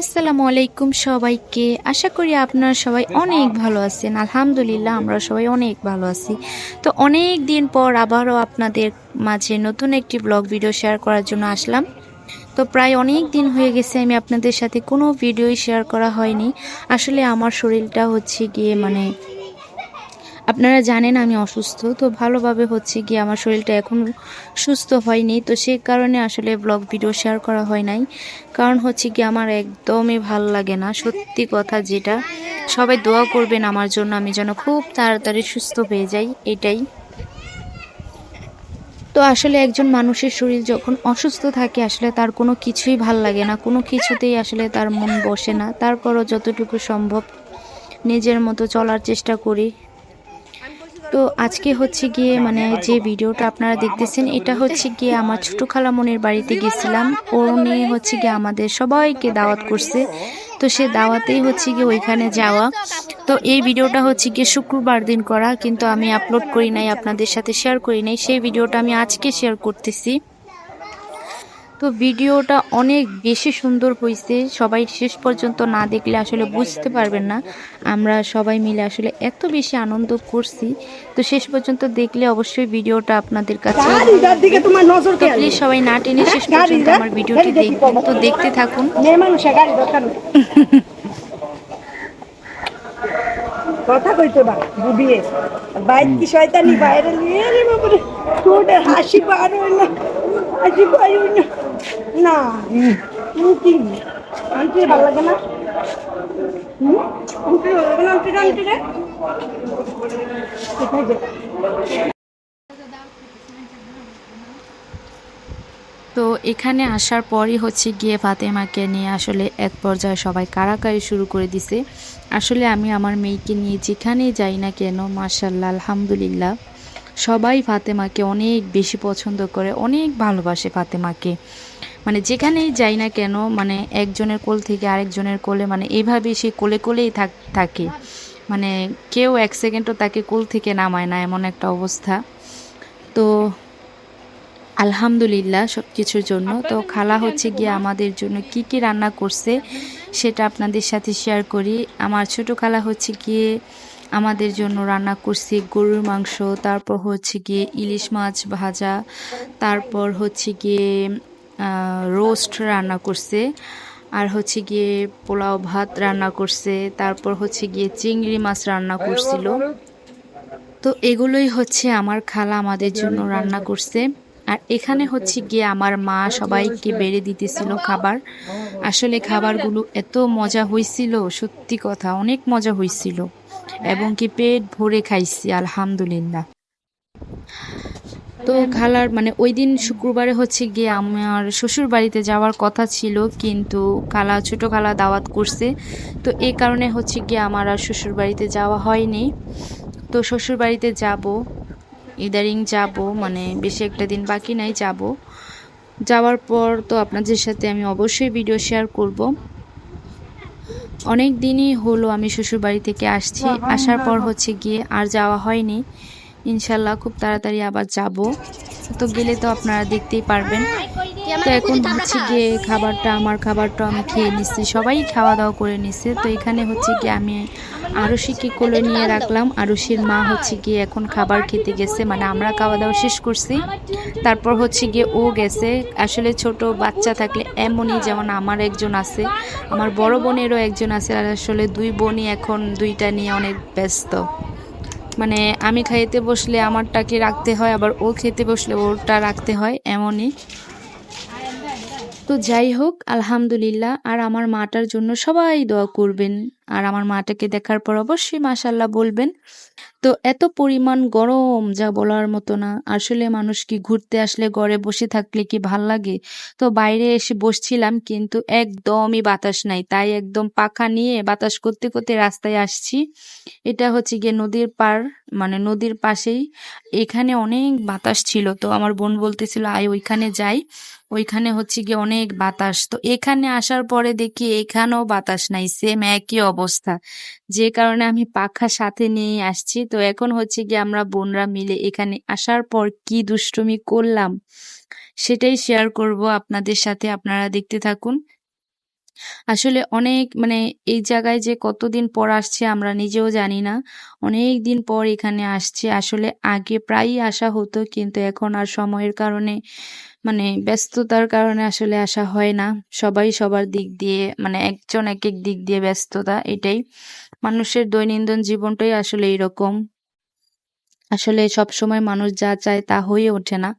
আসসালামু আলাইকুম সবাইকে। আশা করি আপনারা সবাই অনেক ভালো আছেন। আলহামদুলিল্লাহ, আমরা সবাই অনেক ভালো আছি। তো অনেক দিন পর আবারও আপনাদের মাঝে নতুন একটি ব্লগ ভিডিও শেয়ার করার জন্য আসলাম। তো প্রায় অনেক দিন হয়ে গেছে আমি আপনাদের সাথে কোনো ভিডিওই শেয়ার করা হয়নি। আসলে আমার শরীরটা হচ্ছে গিয়ে মানে আপনারা জানেন আমি অসুস্থ, তো ভালোভাবে হচ্ছে গিয়ে আমার শরীরটা এখন সুস্থ হয়নি। তো সেই কারণে আসলে ব্লগ ভিডিও শেয়ার করা হয় নাই। কারণ হচ্ছে কি আমার একদমই ভালো লাগে না, সত্যি কথা যেটা। সবাই দোয়া করবেন আমার জন্য, আমি যেন খুব তাড়াতাড়ি সুস্থ হয়ে যাই, এটাই। তো আসলে একজন মানুষের শরীর যখন অসুস্থ থাকে, আসলে তার কোনো কিছুই ভালো লাগে না। কোনো কিছুতেই আসলে তার মন বসে না। তারপরও যতটুকু সম্ভব নিজের মতো চলার চেষ্টা করি। তো আজকে হচ্ছে গিয়ে মানে যে ভিডিওটা আপনারা দেখতেছেন, এটা হচ্ছে গিয়ে আমার ছোট খালামনির বাড়িতে গেছিলাম। উনি হচ্ছে গিয়ে আমাদের সবাইকে দাওয়াত করছে। তো সে দাওয়াতেই হচ্ছে গিয়ে ওইখানে যাওয়া। তো এই ভিডিওটা হচ্ছে গিয়ে শুক্রবার দিন করা, কিন্তু আমি আপলোড করি নাই, আপনাদের সাথে শেয়ার করি নাই। সেই ভিডিওটা আমি আজকে শেয়ার করতেছি। তো ভিডিওটা অনেক বেশি সুন্দর হয়েছে সবাই শেষ পর্যন্ত না দেখলে আসলে বুঝতে পারবেন না। আমরা সবাই মিলে আসলে এত বেশি আনন্দ করছি। তো শেষ পর্যন্ত দেখলে অবশ্যই ভিডিওটা আপনাদের কাছে তো প্লিজ সবাই না টেনে শেষ পর্যন্ত আমার ভিডিওটি দেখবেন তো দেখতে থাকুন। কথা কইতে বা বাইক কি শয়তানি বাইরে? নিয়ে রে বাবারে তোদের হাসি বার হয় না হাসি বার হয় না। ভালো লাগে না? তো এখানে আসার পরই হচ্ছে গিয়ে ফাতেমাকে নিয়ে আসলে এক পর্যায়ে সবাই কারাকারি শুরু করে দিছে। আসলে আমি আমার মেয়েকে নিয়ে যেখানেই যাই না কেন মার্শাল্লাহ আলহামদুলিল্লাহ। সবাই ফাতেমাকে অনেক বেশি পছন্দ করে, অনেক ভালোবাসে ফাতেমাকে। মানে যেখানেই যাই না কেন মানে একজনের কোল থেকে আরেকজনের কোলে মানে এইভাবে সে কোলে কোলেই থাকে মানে কেউ এক সেকেন্ডও তাকে কোল থেকে নামায় না, এমন একটা অবস্থা। তো আলহামদুলিল্লাহ সব কিছুর জন্য। তো খালা হচ্ছে গিয়ে আমাদের জন্য কি কি রান্না করছে, সেটা আপনাদের সাথে শেয়ার করি। আমার ছোট খালা হচ্ছে গিয়ে আমাদের জন্য রান্না করছি গরুর মাংস, তারপর হচ্ছে গিয়ে ইলিশ মাছ ভাজা, তারপর হচ্ছে গিয়ে রোস্ট রান্না করছে, আর হচ্ছে গিয়ে পোলাও ভাত রান্না করছে, তারপর হচ্ছে গিয়ে চিংড়ি মাছ রান্না করছিল। তো এগুলোই হচ্ছে আমার খালা আমাদের জন্য রান্না করছে। আর এখানে হচ্ছে গিয়ে আমার মা সবাইকে বেড়ে দিতেছিল খাবার। আসলে খাবারগুলো এত মজা হয়েছিল সত্যি কথা, অনেক মজা হয়েছিল এবং কি পেট ভরে খাইছি, আলহামদুলিল্লাহ। তো খালার মানে ওই দিন শুক্রবারে হচ্ছে গিয়ে আমার শ্বশুর বাড়িতে যাওয়ার কথা ছিল, কিন্তু খালা, ছোট খালা দাওয়াত করছে। তো এই কারণে হচ্ছে গিয়ে আমার আর শ্বশুর বাড়িতে যাওয়া হয়নি। তো শ্বশুর বাড়িতে যাব। ইদারিং যাব মানে বেশি একটা দিন বাকি নাই যাব। যাওয়ার পর তো আপনাদের সাথে আমি অবশ্যই ভিডিও শেয়ার করব। অনেক দিনই হলো আমি শ্বশুর বাড়ি থেকে আসছি। আসার পর হচ্ছে গিয়ে আর যাওয়া হয়নি। ইনশাল্লাহ খুব তাড়াতাড়ি আবার যাব। তো গেলে তো আপনারা দেখতেই পারবেন। তো এখন হচ্ছে গিয়ে খাবারটা আমার খাবারটা আমি খেয়ে নিচ্ছি। সবাই খাওয়া দাওয়া করে নিচ্ছে। তো এখানে হচ্ছে গিয়ে আমি আরুষিকে কোলে নিয়ে রাখলাম? আরুষির মা হচ্ছে গিয়ে এখন খাবার খেতে গেছে মানে আমরা খাওয়া দাওয়া শেষ করছি। তারপর হচ্ছে গিয়ে ও গেছে। আসলে ছোট বাচ্চা থাকলে এমনই যেমন আমার একজন আছে, আমার বড় বোনেরও একজন আছে, আর আসলে দুই বোনই এখন দুইটা নিয়ে অনেক ব্যস্ত। মানে আমি খাইতে বসলে আমারটাকে রাখতে হয়, আবার ও খেতে বসলে ওরটা রাখতে হয়, এমনই। তো যাই হোক, আলহামদুলিল্লাহ, আর আমার মাটার জন্য সবাই দোয়া করবেন। আর আমার মাটাকে দেখার পর অবশ্যই মাশাল্লাহ বলবেন। তো এত পরিমাণ গরম যা বলার মতো না। আসলে মানুষ কি ঘুরতে আসলে ঘরে বসে থাকলে কি ভালো লাগে? তো বাইরে এসে বসছিলাম কিন্তু একদমই বাতাস নাই। তাই একদম পাখা নিয়ে বাতাস করতে করতে রাস্তায় আসছি। এটা হচ্ছে গিয়ে নদীর পার মানে নদীর পাশেই। এখানে অনেক বাতাস ছিল। তো আমার বোন বলতেছিল, আয় ওইখানে যাই। ওইখানে হচ্ছে গিয়ে অনেক বাতাস। তো এখানে আসার পরে দেখি এখানেও বাতাস নাই। সেম একই অবস্থা। যে কারণে আমি পাখা সাথে নিয়ে আসছি। তো এখন হচ্ছে কি আমরা বোনরা মিলে এখানে আসার পর কি দুষ্টুমি করলাম, সেটাই শেয়ার করব আপনাদের সাথে। আপনারা দেখতে থাকুন। আসলে অনেক মানে এই জায়গায় যে কতদিন পর আসছে আমরা নিজেও জানি না। অনেক দিন পর এখানে আসছে। আসলে আগে প্রায়ই আসা হতো কিন্তু এখন আর সময়ের কারণে মানে ব্যস্ততার কারণে আসলে আসা হয় না। সবাই সবার দিক দিয়ে মানে একজন এক এক দিক দিয়ে ব্যস্ততা এটাই। মানুষের দৈনন্দিন জীবনটাই আসলে এরকম। আসলে সব সময় মানুষ যা চায় তা হয়ে ওঠে না।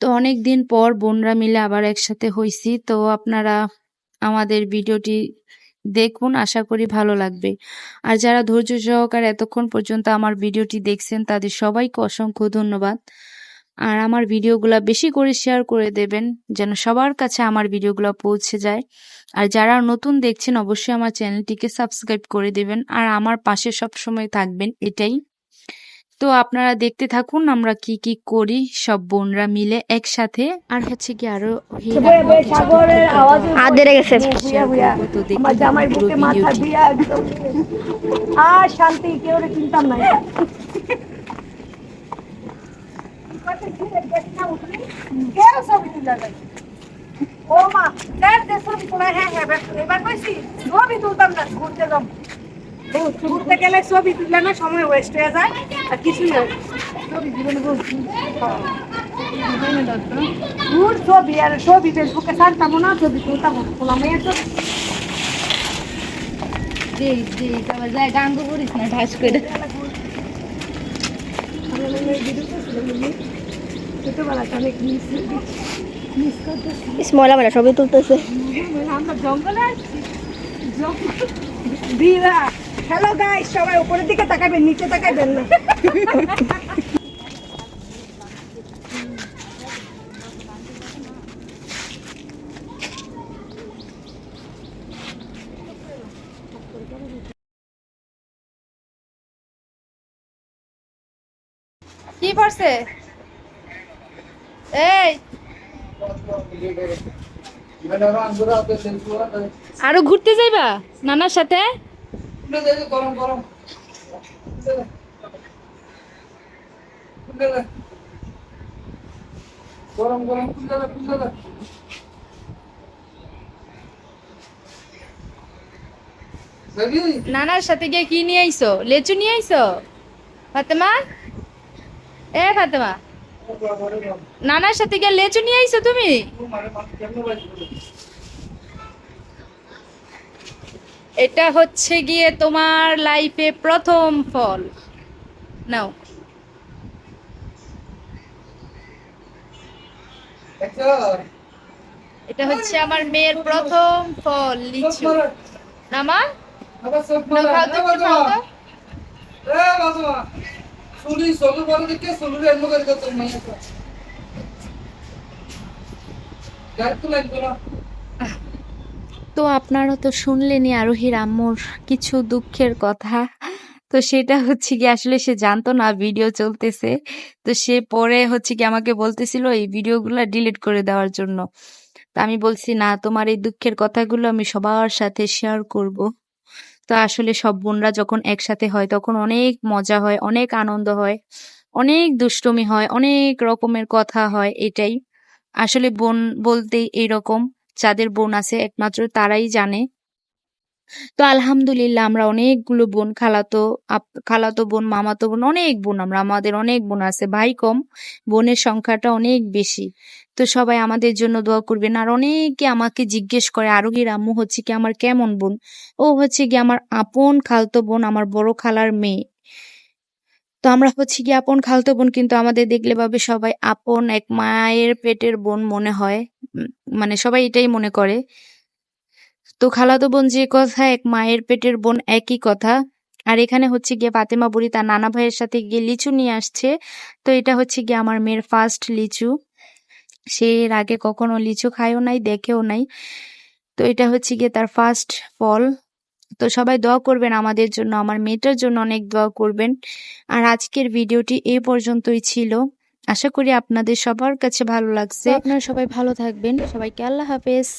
তো অনেক দিন পর বোনরা মিলে আবার একসাথে হইছি। তো আপনারা আমাদের ভিডিওটি দেখুন, আশা করি ভালো লাগবে। আর যারা ধৈর্য সহকারে এতক্ষণ পর্যন্ত আমার ভিডিওটি দেখছেন, তাদের সবাইকে অসংখ্য ধন্যবাদ। আর আমার ভিডিওগুলো বেশি করে শেয়ার করে দেবেন, যেন সবার কাছে আমার ভিডিওগুলো পৌঁছে যায়। আর যারা নতুন দেখছেন, অবশ্যই আমার চ্যানেলটিকে সাবস্ক্রাইব করে দেবেন। আর আমার পাশে সব সময় থাকবেন, এটাই। তো আপনারা দেখতে থাকুন আমরা কি কি করি সব বোনরা মিলে একসাথে। আর হচ্ছে কি আরও গেছে। তো আর শান্তি কেউ রে চিন্তাম নাই। কেউ ছবি তুলে নাই। ও মা ছবি তোলা হ্যাঁ হ্যাঁ এবার- এবার কইছি ছবি তুলতাম না ঘুরতে ঘুরতে গেলে ছবি তুললে না সময় ওয়েস্ট হয়ে যায় আর কিছু না। দূর ছবি আর ছবি ফেসবুকে ছাড়তাম না ছবি তুলতাম তোলা মেয়ের ছবি গাঙ্গ করিস না করে। অনেক মিস ময়লা মেলা সবই তুলতেছে। আমরা জঙ্গলে বিরা হ্যালো গাইস সবাই উপরের দিকে তাকাবেন নিচে তাকাবেন না। কি পড়ছে? এই। আরও ঘুরতে যাইবা? নানার সাথে? গরম গরম গরম গরম কুন্দা কুন্দা নানার সাথে গিয়ে কি নিয়ে আইছো? লেচু নিয়ে আইছো? ফাতেমা? এ ফাতেমা। নানার সাথে গিয়ে লেচু নিয়ে আইছো তুমি? এটা হচ্ছে গিয়ে তোমার লাইফে প্রথম ফল। নাও। এটা হচ্ছে আমার মেয়ের প্রথম ফল, লিচু। নামা? তো আপনারা তো শুনলেনই আরোহীর আম্মুর কিছু দুঃখের কথা। তো সেটা হচ্ছে কি আসলে সে জানতো না ভিডিও চলতেছে। তো সে পরে হচ্ছে কি আমাকে বলতেছিল এই ভিডিওগুলো ডিলিট করে দেওয়ার জন্য। তো আমি বলছি, না, তোমার এই দুঃখের কথাগুলো আমি সবার সাথে শেয়ার করব। তো আসলে সব বোনরা যখন একসাথে হয়, তখন অনেক মজা হয়, অনেক আনন্দ হয়, অনেক দুষ্টুমি হয়, অনেক রকমের কথা হয়, এটাই। আসলে বোন বলতে এইরকম। যাদের বোন আছে একমাত্র তারাই জানে। তো আলহামদুলিল্লাহ আমরা অনেকগুলো বোন, খালাতো খালাতো বোন, মামাতো বোন, অনেক বোন আমরা, আমাদের অনেক বোন আছে, ভাই কম, বোনের সংখ্যাটা অনেক বেশি। তো সবাই আমাদের জন্য দোয়া করবেন। আর অনেকে আমাকে জিজ্ঞেস করে আরও আরোহীর আম্মু হচ্ছে কি আমার কেমন বোন? ও হচ্ছে কি আমার আপন খালতো বোন, আমার বড় খালার মেয়ে। তো আমরা হচ্ছে কি আপন খালতো বোন, কিন্তু আমাদের দেখলে ভাবে সবাই আপন, এক মায়ের পেটের বোন মনে হয়। মানে সবাই এটাই মনে করে। তো খালাতো বোন যে কথা, এক মায়ের পেটের বোন একই কথা। আর এখানে হচ্ছে গিয়ে ফাতেমা বুড়ি তার নানা ভাইয়ের সাথে গিয়ে লিচু নিয়ে আসছে। তো এটা হচ্ছে গিয়ে আমার মেয়ের ফার্স্ট লিচু। সে এর আগে কখনো লিচু খায়ও নাই, দেখেও নাই। তো এটা হচ্ছে গিয়ে তার ফার্স্ট ফল। তো সবাই দোয়া করবেন আমাদের জন্য, আমার মেয়েটার জন্য অনেক দোয়া করবেন। আর আজকের ভিডিওটি এই পর্যন্তই ছিল। আশা করি আপনাদের সবার কাছে ভালো লাগছে। আপনারা সবাই ভালো থাকবেন। সবাইকে আল্লাহ হাফেজ।